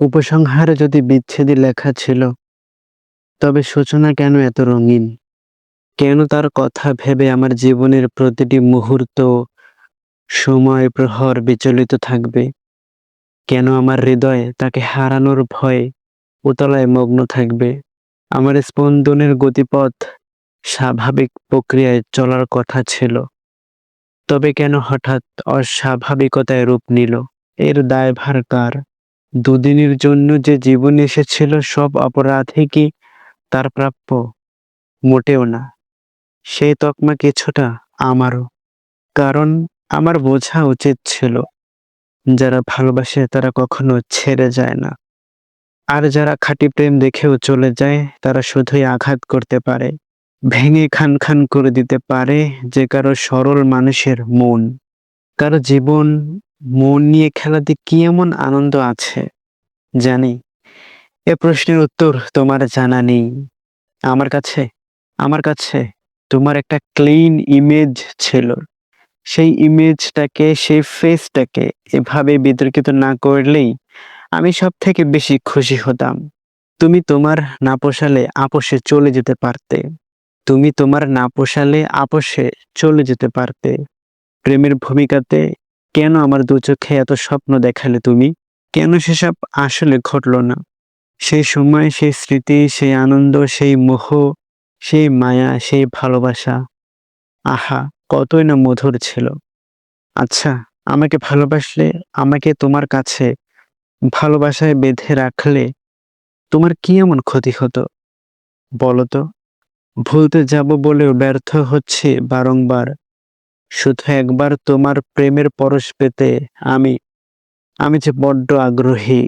উপসংহারে যদি বিচ্ছেদই লেখা ছিল, তবে সূচনা কেন এত রঙিন? কেন তার কথা ভেবে আমার জীবনের প্রতিটি মুহূর্ত সময় প্রহর বিচলিত থাকবে? কেন আমার হৃদয় তাকে হারানোর ভয়ে উতলায় মগ্ন থাকবে? আমার স্পন্দনের গতিপথ স্বাভাবিক প্রক্রিয়ায় চলার কথা ছিল, তবে কেন হঠাৎ অস্বাভাবিকতায় রূপ নিল? এর দায়ভার কার? দুদিনের জন্য যে জীবন এসেছিল সব অপরাধে কি তার প্রাপ্য? মোটেও না। সেই তকমা কিছুটা আমারও, কারণ আমার বোঝা উচিত ছিল, যারা ভালোবাসে তারা কখনো ছেড়ে যায় না। আর যারা খাঁটি প্রেম দেখেও চলে যায়, তারা শুধুই আঘাত করতে পারে, ভেঙে খান খান করে দিতে পারে, যে কারও সরল মানুষের মন। কারও জীবন মন নিয়ে খেলাতে কি এমন আনন্দ আছে? জানি। এ প্রশ্নের উত্তর তোমার জানা নেই। আমার কাছে আমার কাছে তোমার একটা ক্লিন ইমেজ ছিল। সেই ইমেজটাকে সেই ফেসটাকে এভাবে বিতর্কিত না করলেই আমি সব থেকে বেশি খুশি হতাম। তুমি তোমার না পোষালে আপোষে চলে যেতে পারতে। তুমি তোমার না পোষালে আপোষে চলে যেতে পারতে। প্রেমের ভূমিকাতে কেন আমার দু চোখে এত স্বপ্ন দেখালে তুমি? কেন সেসব আসলে ঘটলো না? সেই সময়, সেই স্মৃতি, সেই আনন্দ, সেই মোহ, সেই মায়া, সেই ভালোবাসা। আহা, কতই না মধুর ছিল। আচ্ছা আমাকে ভালোবাসলে, আমাকে তোমার কাছে ভালোবাসায় বেঁধে রাখলে তোমার কি এমন ক্ষতি হতো? বলো তো। ভুলতে যাব বলেও ব্যর্থ হচ্ছে বারংবার। শুধু একবার তোমার প্রেমের পরশ পেতে আমি আমি যে বড্ড আগ্রহী।